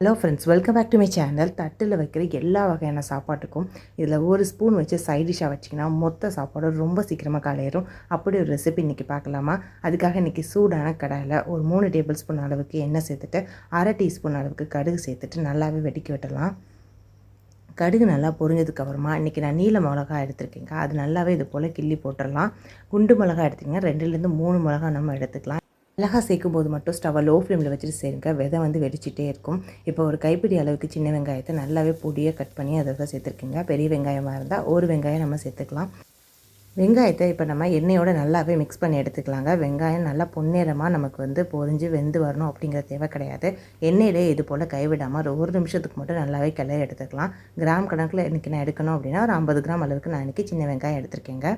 Hello friends welcome back to my channel தட்டில் வைக்கிற எல்லா வகையான சாப்பாட்டுக்கும் இதில் ஒரு ஸ்பூன் வச்சு சைட் டிஷ்ஷாக வச்சிங்கன்னா மொத்த சாப்பாடும் ரொம்ப சீக்கிரமாக காலையிடும் அப்படி ஒரு ரெசிபி இன்றைக்கி பார்க்கலாமா? அதுக்காக இன்றைக்கி சூடான கடாயில் ஒரு மூணு டேபிள் ஸ்பூன் அளவுக்கு எண்ணெய் சேர்த்துட்டு அரை டீஸ்பூன் அளவுக்கு கடுகு சேர்த்துட்டு நல்லாவே வெடிக்க விட்டலாம் கடுகு நல்லா பொரிஞ்சதுக்கு அப்புறமா இன்றைக்கி நான் நீல மிளகா எடுத்திருக்கேங்க. அது நல்லாவே இது போல் கிள்ளி போட்டுடலாம். குண்டு மிளகா எடுத்திங்கன்னா ரெண்டுலேருந்து மூணு மிளகா நம்ம எடுத்துக்கலாம். மிளகா சேர்க்கும் போது மட்டும் ஸ்டவ்வை லோ ஃப்ளேமில் வச்சுட்டு சேருங்க விதை வந்து வெடிச்சிட்டே இருக்கும். இப்போ ஒரு கைப்பிடி அளவுக்கு சின்ன வெங்காயத்தை நல்லாவே பொடியாக கட் பண்ணி அதை சேர்த்துருக்கீங்க. பெரிய வெங்காயமாக இருந்தால் ஒரு வெங்காயம் நம்ம சேர்த்துக்கலாம். வெங்காயத்தை இப்போ நம்ம எண்ணெயோடு நல்லாவே மிக்ஸ் பண்ணி எடுத்துக்கலாங்க. வெங்காயம் நல்லா பொன்னேரமாக நமக்கு வந்து பொறிஞ்சு வெந்து வரணும் அப்படிங்கிற தேவை கிடையாது. எண்ணெயிலே இது போல் கைவிடாமல் ஒரு ஒரு நிமிஷத்துக்கு மட்டும் நல்லாவே கிளறி எடுத்துக்கலாம். கிராம் கணக்கில் இன்றைக்கி நான் எடுக்கணும் அப்படின்னா ஒரு ஐம்பது கிராம் அளவுக்கு நான் இன்றைக்கி சின்ன வெங்காயம் எடுத்திருக்கேங்க.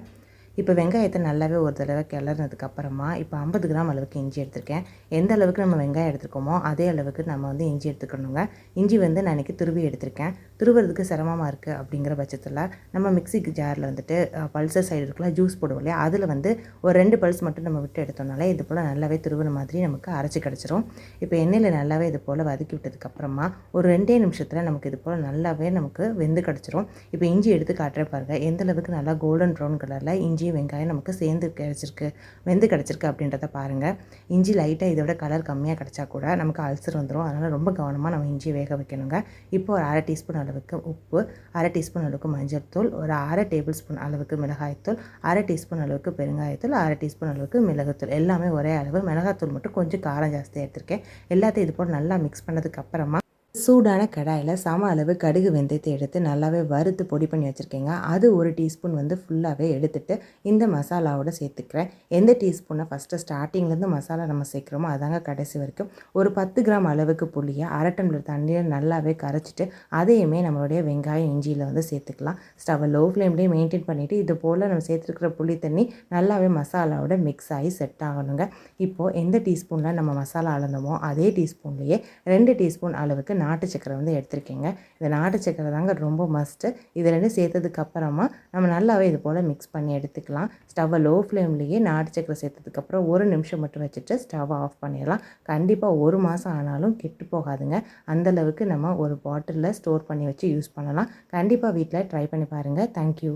இப்போ வெங்காயத்தை நல்லாவே ஒரு தடவை கிளறினதுக்கு அப்புறமா இப்போ ஐம்பது கிராம் அளவுக்கு இஞ்சி எடுத்திருக்கேன். எந்த அளவுக்கு நம்ம வெங்காயம் எடுத்துருக்கோமோ அதே அளவுக்கு நம்ம வந்து இஞ்சி எடுத்துக்கணுங்க. இஞ்சி வந்து நான் இன்றைக்கி துருவி எடுத்திருக்கேன். துருவுறதுக்கு சிரமமாக இருக்குது அப்படிங்கிற பட்சத்தில் நம்ம மிக்சிக்கு ஜாரில் வந்துட்டு பல்சர் சைடு இருக்கலாம் ஜூஸ் போடுவோம் இல்லையா? அதில் வந்து ஒரு ரெண்டு பல்ஸ் மட்டும் நம்ம விட்டு எடுத்தோம்னாலே இது போல் நல்லாவே துருவின மாதிரி நமக்கு அரைச்சி கிடச்சிரும். இப்போ எண்ணெயில் நல்லாவே இது போல் வதக்கி விட்டதுக்கப்புறமா ஒரு ரெண்டே நிமிஷத்தில் நமக்கு இது போல் நல்லாவே நமக்கு வெந்து கிடச்சிரும். இப்போ இஞ்சி எடுத்து காட்டுற பாருங்கள் எந்த அளவுக்கு நல்லா கோல்டன் ப்ரௌன் கலரில் இஞ்சி வெங்காயம் நமக்கு சேர்ந்து கிடச்சிருக்கு வெந்து கிடச்சிருக்கு அப்படின்றத பாருங்கள் இஞ்சி லைட்டாக இதோட கலர் கம்மியாக கிடச்சா கூட நமக்கு அல்சர் வந்துடும் அதனால் ரொம்ப கவனமாக நம்ம இஞ்சி வேக வைக்கணுங்க. இப்போ ஒரு அரை டீஸ்பூன் அளவுக்கு உப்பு அரை டீஸ்பூன் அளவுக்கு மஞ்சள் தூள் ஒரு அரை டேபிள் ஸ்பூன் அளவுக்கு மிளகாய்த்தூள் அரை டீஸ்பூன் அளவுக்கு பெருங்காயத்தூள் அரை டீஸ்பூன் அளவுக்கு மிளகுத்தூள் எல்லாமே ஒரே அளவு. மிளகாத்தூள் மட்டும் கொஞ்சம் காரம் ஜாஸ்தியாக எடுத்திருக்கேன். எல்லாத்தையும் இது போல் நல்லா மிக்ஸ் பண்ணதுக்கு அப்புறமா சூடான கடாயில் சம அளவு கடுகு வெந்தயத்தை எடுத்து நல்லாவே வறுத்து பொடி பண்ணி வச்சுருக்கேங்க. அது ஒரு டீஸ்பூன் வந்து ஃபுல்லாகவே எடுத்துட்டு இந்த மசாலாவோட சேர்த்துக்கிறேன். எந்த டீஸ்பூனை ஃபஸ்ட்டு ஸ்டார்டிங்லேருந்து மசாலா நம்ம சேர்க்குறோமோ அதாங்க கடைசி வரைக்கும். ஒரு பத்து கிராம் அளவுக்கு புளியை அரை டம்ளர் தண்ணியில் நல்லாவே கரைச்சிட்டு அதையுமே நம்மளுடைய வெங்காயம் இஞ்சியில் வந்து சேர்த்துக்கலாம். ஸ்டவ் லோ ஃப்ளேம்லேயே மெயின்டைன் பண்ணிவிட்டு இது போல் நம்ம சேர்த்துருக்கிற புளி தண்ணி நல்லாவே மசாலாவோட மிக்ஸ் ஆகி செட் ஆகணுங்க. இப்போது எந்த டீஸ்பூனில் நம்ம மசாலா அளந்தோமோ அதே டீஸ்பூன்லேயே ரெண்டு டீஸ்பூன் அளவுக்கு நாட்டு சக்கரை வந்து எடுத்திருக்கேங்க. இந்த நாட்டு சக்கரை தாங்க ரொம்ப மஸ்ட்டு இது ரெண்டும் சேர்த்ததுக்கு அப்புறமா நம்ம நல்லாவே இது போல் மிக்ஸ் பண்ணி எடுத்துக்கலாம். ஸ்டவ்வை லோ ஃப்ளேம்லேயே நாட்டு சக்கரை சேர்த்ததுக்கப்புறம் ஒரு நிமிஷம் மட்டும் வச்சுட்டு ஸ்டவ்வை ஆஃப் பண்ணிடலாம். கண்டிப்பாக ஒரு மாதம் ஆனாலும் கெட்டு போகாதுங்க. அந்தளவுக்கு நம்ம ஒரு பாட்டிலில் ஸ்டோர் பண்ணி வச்சு யூஸ் பண்ணலாம். கண்டிப்பாக வீட்டில் ட்ரை பண்ணி பாருங்கள் தேங்க்யூ